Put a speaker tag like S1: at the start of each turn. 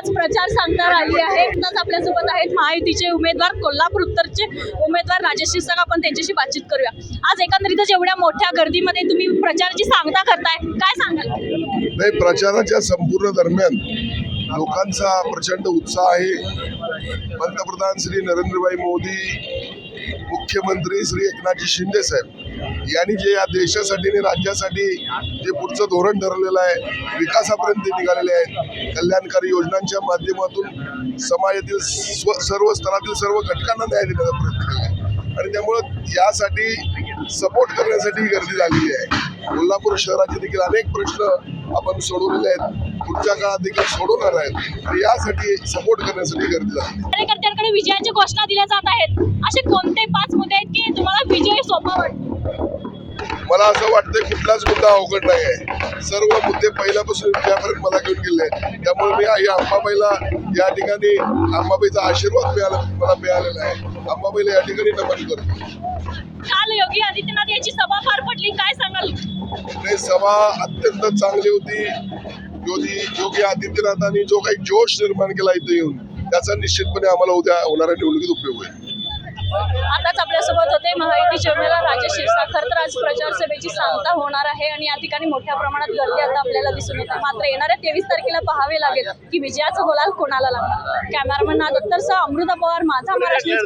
S1: आज प्रचार सांगणार आली आहे. आताच आपल्यासोबत आहेत महायुतीचे उमेदवार कोल्हापूर उत्तरचे उमेदवार राजेश शिरसाग आपण त्यांच्याशी बातचीत करूया. आज एकंदरीतच एवढ्या मोठ्या गर्दीमध्ये तुम्ही प्रचाराची सांगता करताय काय सांगाल?
S2: नाही प्रचाराच्या संपूर्ण दरम्यान लोकांचा प्रचंड उत्साह आहे. पंतप्रधान श्री नरेंद्रभाई मोदी मुख्यमंत्री श्री एकनाथजी शिंदे साहेब यांनी जे या देशासाठी आणि राज्यासाठी जे पुढचं धोरण ठरलेलं आहे विकासापर्यंत ते निघालेले आहेत कल्याणकारी योजनांच्या माध्यमातून समाजातील स्व सर्व स्तरातील सर्व घटकांना न्याय देण्याचा प्रयत्न केला आहे. आणि त्यामुळं यासाठी सपोर्ट करण्यासाठी गर्दी झालेली आहे. कोल्हापूर शहराचे देखील अनेक प्रश्न आपण सोडवलेले आहेत पुढच्या काळात देखील सोडवणार आहेत. आणि यासाठी सपोर्ट करण्यासाठी गर्दी झाली.
S1: कार्यकर्त्यांकडे विजयाची घोषणा दिल्या जात आहेत. असे कोणते पाच मुद्दे आहेत की तुम्हाला विजय सोपा वाटतो?
S2: मला असं वाटतं कुठलाच मुद्दा अवघड नाही आहे. सर्व मुद्दे पहिल्यापासून विजयापर्यंत मला घेऊन गेले त्यामुळे मी आई अंबाबाईला या ठिकाणी अंबाबाईचा आशीर्वाद मिळाला मला मिळालेला आहे. अंबाबाईला या ठिकाणी नमन करतो.
S1: काल योगी आदित्यनाथ यांची सभा पार पडली. काय
S2: सभा अत्यंत चांगली होती. योगी योगी आदित्यनाथांनी जो काही जोश निर्माण केला इथे येऊन त्याचा निश्चितपणे आम्हाला उद्या होणाऱ्या निवडणुकीत उपयोग होईल.
S1: आताच आपल्यासोबत होते महायुतीचे उमेदवार राजेश शिरसाट तर आज प्रचार सभेची सांगता होणार आहे आणि या ठिकाणी मोठ्या प्रमाणात गर्दी आता आपल्याला दिसून येते. मात्र येणाऱ्या तेवीस तारखेला पाहावे लागेल की विजयाचं गोलाल कोणाला लागणार? कॅमेरामन दत्तरसह अमृता पवार माझा महाराष्ट्र